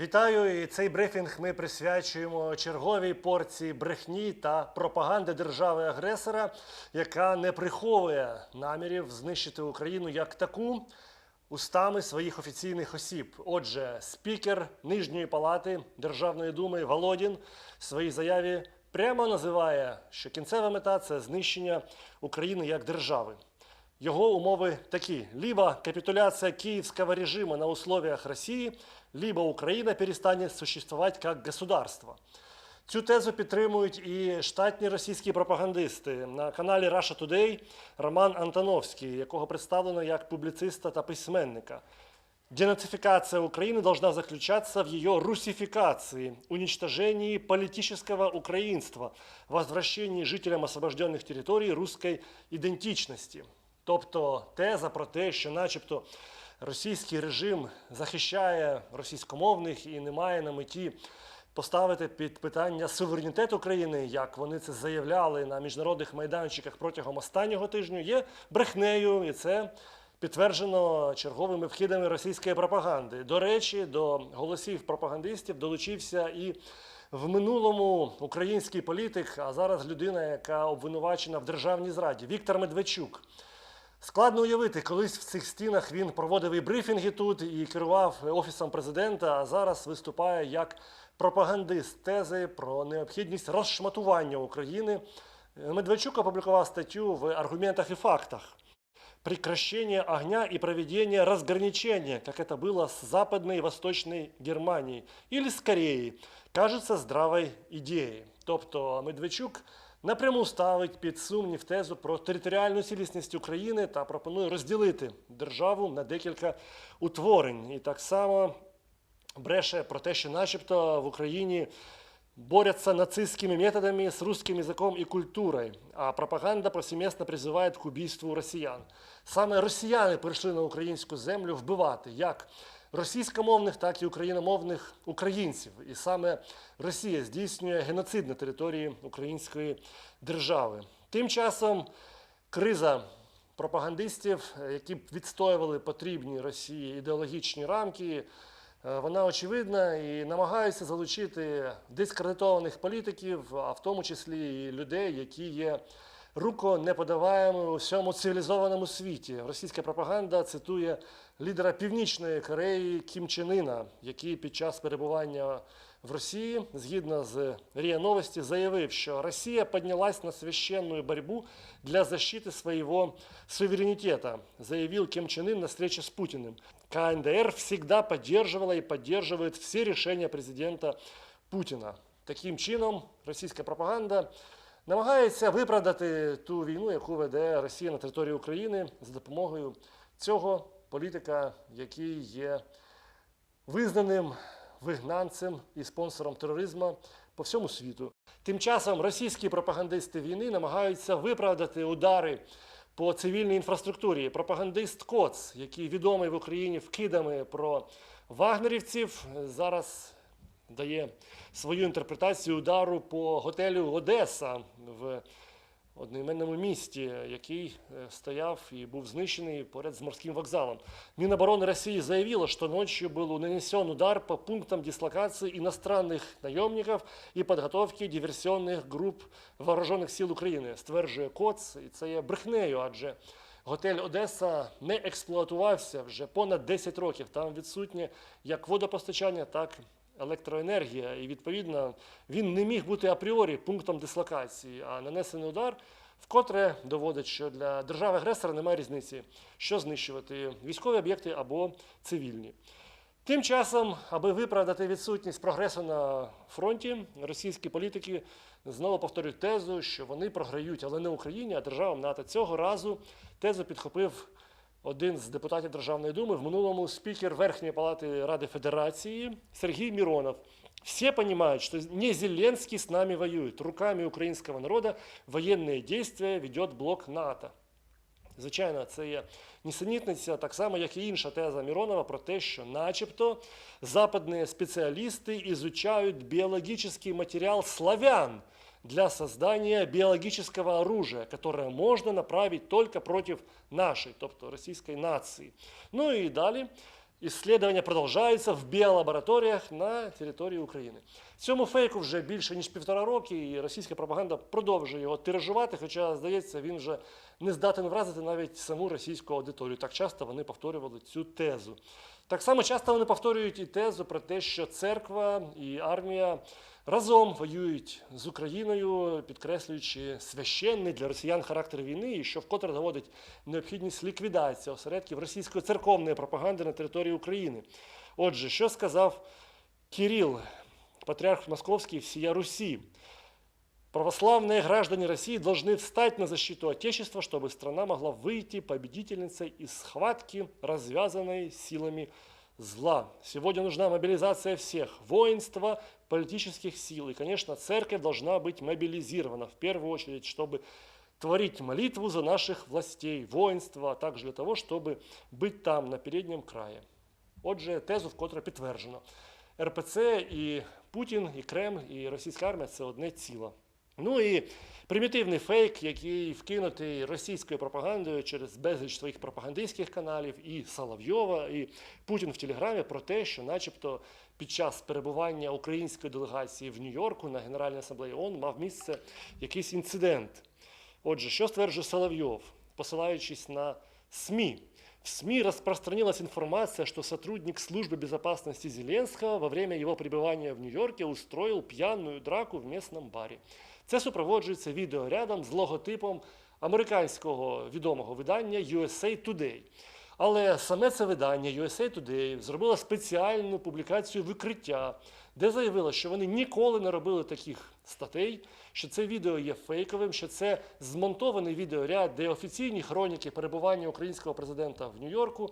Вітаю! І цей брифінг ми присвячуємо черговій порції брехні та пропаганди держави-агресора, яка не приховує намірів знищити Україну як таку устами своїх офіційних осіб. Отже, спікер Нижньої палати Державної думи Володін в своїй заяві прямо називає, що кінцева мета це знищення України як держави. Его умовы такие. Либо капитуляция киевского режима на условиях России, либо Украина перестанет существовать как государство. Цю тезу підтримують і штатні російські пропагандисти. На каналі Russia Today Роман Антоновський, якого представлено як публіциста та письменника. Денацификация Украины должна заключаться в ее русификации, уничтожении политического украинства, возвращении жителям освобожденных территорий русской ідентичності. Тобто теза про те, що начебто російський режим захищає російськомовних і не має на меті поставити під питання суверенітет України, як вони це заявляли на міжнародних майданчиках протягом останнього тижня, є брехнею, і це підтверджено черговими вхідами російської пропаганди. До речі, до голосів пропагандистів долучився і в минулому український політик, а зараз людина, яка обвинувачена в державній зраді, Віктор Медведчук. Складно уявити, колись в цих стінах він проводив і брифінги тут і керував офісом президента, а зараз виступає як пропагандист тези про необхідність розшматування України. Медведчук опублікував статтю в аргументах і фактах. Прекращение огня и проведение разграничения, как это было с Западной и Восточной Германией, или с Кореей, кажется здравой ідеєю. Тобто Медведчук напряму ставить під сумнів тезу про територіальну цілісність України та пропонує розділити державу на декілька утворень. І так само бреше про те, що начебто в Україні борются нацистскими методами с русским языком и культурой, а пропаганда повсеместно призывает к убийству росіян. Саме росіяни прийшли на українську землю вбивати як російськомовних, так і україномовних українців. І саме Росія здійснює геноцид на території української держави. Тим часом криза пропагандистів, е, які відстоювали потрібні Росії ідеологічні рамки, вона очевидна і намагається залучити дискредитованих політиків, а в тому числі і людей, які є руконеподаваємо у всьому цивілізованому світі. Російська пропаганда цитує лідера Північної Кореї Кім Чен Іна, який під час перебування в Росії, згідно з РІА Новості, заявив, що Росія піднялась на священную борьбу для защиты своего суверенитета, заявил Ким Чен Ын на встрече с Путиным. КНДР всегда поддерживала и поддерживает все решения президента Путіна. Таким чином, російська пропаганда намагається виправдати ту війну, яку веде Росія на території України за допомогою цього політика, який є визнаним вигнанцем і спонсором тероризму по всьому світу. Тим часом російські пропагандисти війни намагаються виправдати удари по цивільній інфраструктурі. Пропагандист Коц, який відомий в Україні вкидами про вагнерівців, зараз дає свою інтерпретацію удару по готелю Одеса в одноіменному місті, який е, стояв і був знищений поряд з морським вокзалом. Мінобороны России заявила, что ночью был нанесен удар по пунктам дислокации иностранных наемников и подготовки диверсионных груп вооружених сил України, стверджує КОЦ, і це є брехнею, адже готель Одеса не експлуатувався вже понад 10 років. Там відсутнє як водопостачання, так електроенергія, і відповідно він не міг бути апріорі пунктом дислокації, а нанесений удар вкотре доводить, що для держави-агресора немає різниці, що знищувати військові об'єкти або цивільні. Тим часом, аби виправдати відсутність прогресу на фронті, російські політики знову повторюють тезу, що вони програють, але не Україні, а державам НАТО. Цього разу тезу підхопив один з депутатів Державної думи, в минулому спікер Верхньої палати Ради Федерації Сергій Миронов. Все понимают, что не Зеленский с нами воюет. Руками украинского народа военные действия ведет блок НАТО. Звичайно, це є нісенітниця, так само, як і інша теза Миронова про те, що начебто западні спеціалісти изучають біологічний матеріал славян для создания биологического оружия, которое можно направить только против нашей, тобто російської нації. Ну і далі Ісследування продовжаються в біолабораторіях на території України. Цьому фейку вже більше ніж півтора роки, і російська пропаганда продовжує його тиражувати, хоча, здається, він вже не здатен вразити навіть саму російську аудиторію. Так часто вони повторювали цю тезу. Так само часто вони повторюють і тезу про те, що церква і армія разом воюють з Україною, підкреслюючи священний для росіян характер війни, і що вкотре доводить необхідність ліквідації осередків російської церковної пропаганди на території України. Отже, що сказав Кирил, патріарх Московський всія Русі? Православные граждане России должны встать на защиту Отечества, чтобы страна могла выйти победительницей из схватки, развязанной силами зла. Сегодня нужна мобилизация всех, воинства, политических сил. И, конечно, церковь должна быть мобилизирована в первую очередь, чтобы творить молитву за наших властей, воинства, а также для того, чтобы быть там, на переднем крае. Отже, тезу вкотре підтверджено. РПЦ і Путін, і Кремль, і російська армія це одне ціло. Ну і примітивний фейк, який вкинутий російською пропагандою через безліч своїх пропагандистських каналів, і Соловйова, і Путін в Телеграмі про те, що, начебто, під час перебування української делегації в Нью-Йорку на Генеральній асамблеї ООН мав місце якийсь інцидент. Отже, що стверджує Соловьев, посилаючись на СМИ? В СМИ распространилась информация, что сотрудник службы безопасности Зеленского во время его пребывания в Нью-Йорке устроил пьяную драку в местном баре. Це супроводжується відеорядом з логотипом американського відомого видання USA Today. Але саме це видання USA Today зробило спеціальну публікацію викриття, де заявило, що вони ніколи не робили таких статей, що це відео є фейковим, що це змонтований відеоряд, де офіційні хроніки перебування українського президента в Нью-Йорку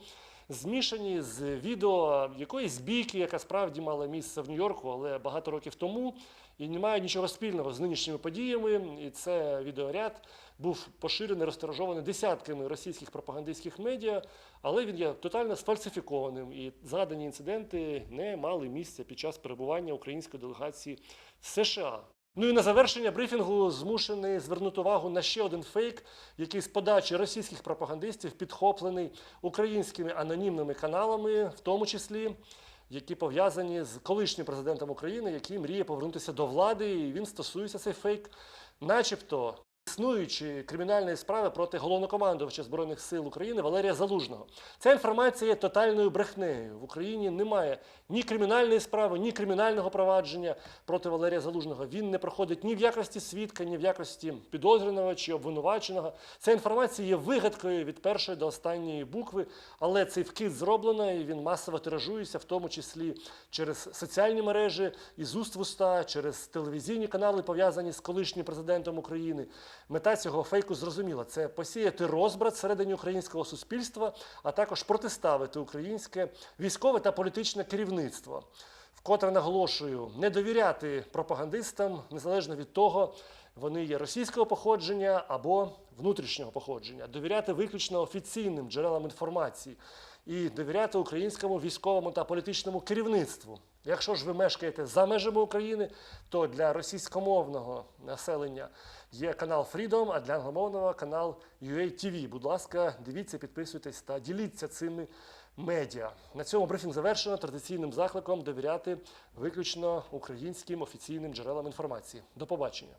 змішані з відео якоїсь бійки, яка справді мала місце в Нью-Йорку, але багато років тому, і не має нічого спільного з нинішніми подіями. І це відеоряд був поширений, розтиражований десятками російських пропагандистських медіа, але він є тотально сфальсифікованим. І згадані інциденти не мали місця під час перебування української делегації в США. Ну і на завершення брифінгу змушений звернути увагу на ще один фейк, який з подачі російських пропагандистів підхоплений українськими анонімними каналами, в тому числі які пов'язані з колишнім президентом України, який мріє повернутися до влади. І він стосується цей фейк, начебто. Існуючі кримінальні справи проти головнокомандувача Збройних сил України Валерія Залужного. Ця інформація є тотальною брехнею. В Україні немає ні кримінальної справи, ні кримінального провадження проти Валерія Залужного. Він не проходить ні в якості свідка, ні в якості підозрюваного чи обвинуваченого. Ця інформація є вигадкою від першої до останньої букви, але цей вкид зроблено і він масово тиражується, в тому числі через соціальні мережі, із уст в уста, через телевізійні канали, пов'язані з колишнім президентом України. Мета цього фейку зрозуміла: це посіяти розбрат всередині українського суспільства, а також протиставити українське військове та політичне керівництво. Вкотре наголошую, не довіряти пропагандистам незалежно від того, вони є російського походження або внутрішнього походження, довіряти виключно офіційним джерелам інформації і довіряти українському військовому та політичному керівництву. Якщо ж ви мешкаєте за межами України, то для російськомовного населення є канал Freedom, а для англомовного канал UA TV. Будь ласка, дивіться, підписуйтесь та діліться цими медіа. На цьому брифінг завершено традиційним закликом довіряти виключно українським офіційним джерелам інформації. До побачення.